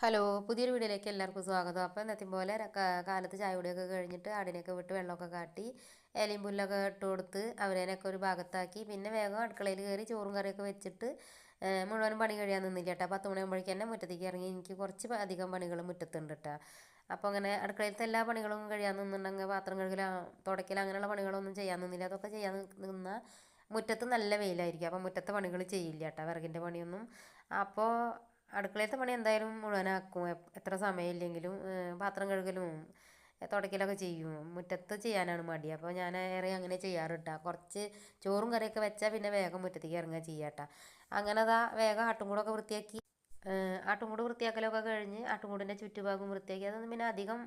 Hello പുതിയൊരു വീഡിയോയിലേക്ക് എല്ലാവർക്കും സ്വാഗതം. അപ്പോൾ ഇന്നത്തെ പോലെ കാലത്ത് ചായ കുടിയൊക്കെ കഴിഞ്ഞിട്ട് ആടിനെയൊക്കെ വിട്ട് വെള്ളമൊക്കെ കാട്ടി ഇലയും പുല്ലൊക്കെ ഇട്ട് കൊടുത്ത് അവരേനൊക്കെ ഒരു ഭാഗത്താക്കി പിന്നെ വേഗം അടുക്കളയിൽ കയറി ചോറും കറിയൊക്കെ വെച്ചിട്ട് മുഴുവനും പണി കഴിയാൻ നിന്നില്ല കേട്ടോ. പത്ത് മണിയാകുമ്പോഴേക്കും തന്നെ മുറ്റത്തേക്ക് ഇറങ്ങി എനിക്ക് കുറച്ച് അധികം പണികൾ മുറ്റത്തുണ്ട് കേട്ടോ. അപ്പോൾ അങ്ങനെ അടുക്കളയിലത്തെ എല്ലാ പണികളും കഴിയാൻ നിന്നുണ്ടെങ്കിൽ പാത്രം കഴുകൽ തുടയ്ക്കൽ അങ്ങനെയുള്ള പണികളൊന്നും ചെയ്യാൻ നിന്നില്ല. അതൊക്കെ ചെയ്യാൻ നിന്ന മുറ്റത്ത് നല്ല വെയിലായിരിക്കും. അപ്പോൾ മുറ്റത്തെ പണികൾ ചെയ്യില്ല കേട്ടോ. വിറകിന്റെ പണിയൊന്നും. അപ്പോൾ അടുക്കളയിലത്തെ പണി എന്തായാലും മുഴുവനാക്കും. എത്ര സമയമില്ലെങ്കിലും പാത്രം കഴുകലും തുടയ്ക്കലൊക്കെ ചെയ്യും. മുറ്റത്ത് ചെയ്യാനാണ് മടി. അപ്പോൾ ഞാൻ ഏറെ അങ്ങനെ ചെയ്യാറുട്ടാ. കുറച്ച് ചോറും കറിയൊക്കെ വെച്ചാൽ പിന്നെ വേഗം മുറ്റത്തേക്ക് ഇറങ്ങുക ചെയ്യാട്ടാ. അങ്ങനെ അതാ വേഗം ആട്ടുംകൂടൊക്കെ വൃത്തിയാക്കി ആട്ടും ആട്ടുംകൂട് വൃത്തിയാക്കലൊക്കെ കഴിഞ്ഞ് ആട്ടുംകൂടിന്റെ ചുറ്റുഭാഗം വൃത്തിയാക്കി. അതൊന്നും പിന്നെ അധികം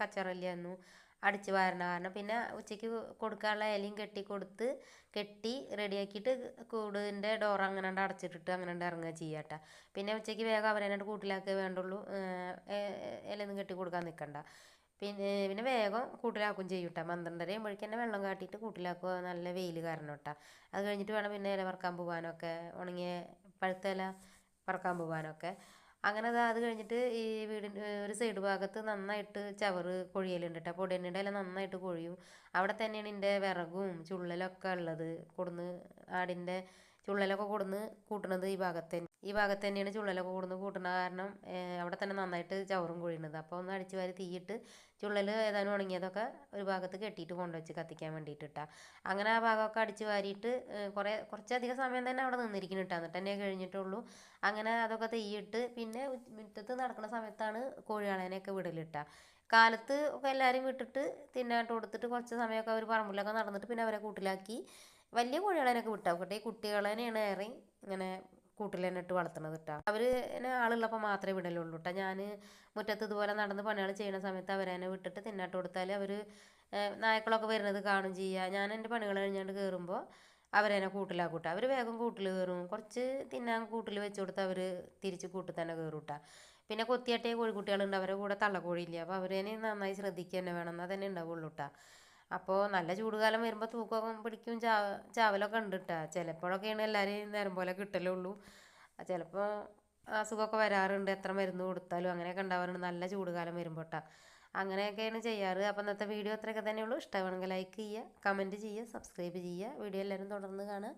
കച്ചറില്ലായിരുന്നു അടിച്ച് വാരണ കാരണം പിന്നെ ഉച്ചയ്ക്ക് കൊടുക്കാനുള്ള ഇലയും കെട്ടി കൊടുത്ത് കെട്ടി റെഡിയാക്കിയിട്ട് കൂടിന്റെ ഡോർ അങ്ങനെ അടച്ചിട്ടിട്ട് അങ്ങനെ ഇറങ്ങുക കേട്ടോ പിന്നെ ഉച്ചയ്ക്ക് വേഗം അവരെന്നെ കൂട്ടിലാക്കേ വേണ്ടുള്ളൂ. ഇലയൊന്നും കെട്ടി കൊടുക്കാൻ നിൽക്കണ്ട പിന്നെ പിന്നെ വേഗം കൂട്ടിലാക്കും ചെയ്യും കേട്ടോ പന്ത്രണ്ടര തന്നെ വെള്ളം കാട്ടിയിട്ട് കൂട്ടിലാക്കുക നല്ല വെയിൽ കാരണം കേട്ടോ അത് കഴിഞ്ഞിട്ട് വേണം പിന്നെ ഇല വറക്കാൻ പോകാനൊക്കെ ഉണങ്ങിയ പഴുത്ത ഇല വറക്കാൻ പോകാനൊക്കെ അങ്ങനെ അത് കഴിഞ്ഞിട്ട് ഈ വീടിന്റെ ഒരു സൈഡ് ഭാഗത്ത് നന്നായിട്ട് ചവറ് കൊഴിയലുണ്ട് കേട്ടോ പൊടിയണ്ണിയുടെ ഇല നന്നായിട്ട് കൊഴിയും. അവിടെ തന്നെയാണ് എന്റെ വിറകും ചുള്ളലൊക്കെ ഉള്ളത്. കൊടുന്ന് ആടിന്റെ ചുള്ളലൊക്കെ കൊടുന്ന് കൂട്ടണത് ഈ ഭാഗത്ത് ഈ ഭാഗത്ത് തന്നെയാണ് ചുള്ളലൊക്കെ കൊടുന്ന് കൂട്ടണ കാരണം അവിടെ തന്നെ നന്നായിട്ട് ചവറും കൊഴിയണത് അപ്പോൾ ഒന്ന് അടിച്ച് വാരി തീയിട്ട് ചുള്ളൽ ഏതാനും ഉണങ്ങിയതൊക്കെ ഒരു ഭാഗത്ത് കെട്ടിയിട്ട് കൊണ്ടുവച്ച് കത്തിക്കാൻ വേണ്ടിയിട്ട് ഇട്ടാ. അങ്ങനെ ആ ഭാഗമൊക്കെ അടിച്ച് വാരിയിട്ട് കുറേ കുറച്ചധികം സമയം തന്നെ അവിടെ നിന്നിരിക്കുന്നു ഇട്ടാ എന്നിട്ട് തന്നെ കഴിഞ്ഞിട്ടുള്ളൂ. അങ്ങനെ അതൊക്കെ തീയിട്ട് പിന്നെ മുറ്റത്ത് നടക്കുന്ന സമയത്താണ് കോഴിയാളേനെയൊക്കെ വിടലിട്ട കാലത്ത് ഒക്കെ എല്ലാവരും വിട്ടിട്ട് തിന്നാട്ട് കൊടുത്തിട്ട് കുറച്ച് സമയമൊക്കെ അവർ പറമ്പിലൊക്കെ നടന്നിട്ട് പിന്നെ അവരെ കൂട്ടിലാക്കി വലിയ കോഴികളെയൊക്കെ വിട്ടാൽ ഈ കുട്ടികളെനെയാണ് ഏറെ ഇങ്ങനെ കൂട്ടിൽ തന്നെ ഇട്ട് വളർത്തണത് കേട്ടോ അവർ എന്നെ ആളുള്ളപ്പോൾ മാത്രമേ വിടലുള്ളൂ കേട്ടോ ഞാൻ മുറ്റത്ത് ഇതുപോലെ നടന്ന് പണികൾ ചെയ്യുന്ന സമയത്ത് അവരെന്നെ വിട്ടിട്ട് തിന്നാട്ട് കൊടുത്താൽ അവർ നായ്ക്കളൊക്കെ വരുന്നത് കാണും ചെയ്യുക ഞാൻ എന്റെ പണികൾ കഴിഞ്ഞാണ്ട് കയറുമ്പോൾ അവരെന്നെ കൂട്ടിലാക്കും കേട്ടോ അവർ വേഗം കൂട്ടിൽ കയറും കുറച്ച് തിന്നാൻ കൂട്ടിൽ വെച്ച് കൊടുത്ത് അവർ തിരിച്ച് കൂട്ടിൽ തന്നെ കയറും കേട്ടോ പിന്നെ കൊത്തിയാട്ടിയ കോഴിക്കുട്ടികളുണ്ട്. അവരുടെ കൂടെ തള്ളക്കോഴിയില്ല അപ്പോൾ അവരേനെ നന്നായി ശ്രദ്ധിക്കുക തന്നെ വേണം. എന്നാൽ തന്നെ ഉണ്ടാവുള്ളൂ കേട്ടോ അപ്പോൾ നല്ല ചൂടുകാലം വരുമ്പോൾ തൂക്കമൊക്കെ പിടിക്കും ചാവ ചാവലൊക്കെ ഉണ്ട് കേട്ടോ ചിലപ്പോഴൊക്കെയാണ് എല്ലാവരെയും നേരം പോലെ കിട്ടലുള്ളൂ. ചിലപ്പോൾ അസുഖമൊക്കെ വരാറുണ്ട് എത്ര മരുന്ന് കൊടുത്താലും അങ്ങനെയൊക്കെ ഉണ്ടാവാറുണ്ട് നല്ല ചൂടുകാലം വരുമ്പോൾ കേട്ടോ അങ്ങനെയൊക്കെയാണ് ചെയ്യാറ്. അപ്പോൾ ഇന്നത്തെ വീഡിയോ അത്രയൊക്കെ തന്നെയുള്ളൂ ഇഷ്ടമാണെങ്കിൽ ലൈക്ക് ചെയ്യുക കമന്റ് ചെയ്യുക സബ്സ്ക്രൈബ് ചെയ്യുക. വീഡിയോ എല്ലാവരും തുടർന്ന് കാണുക.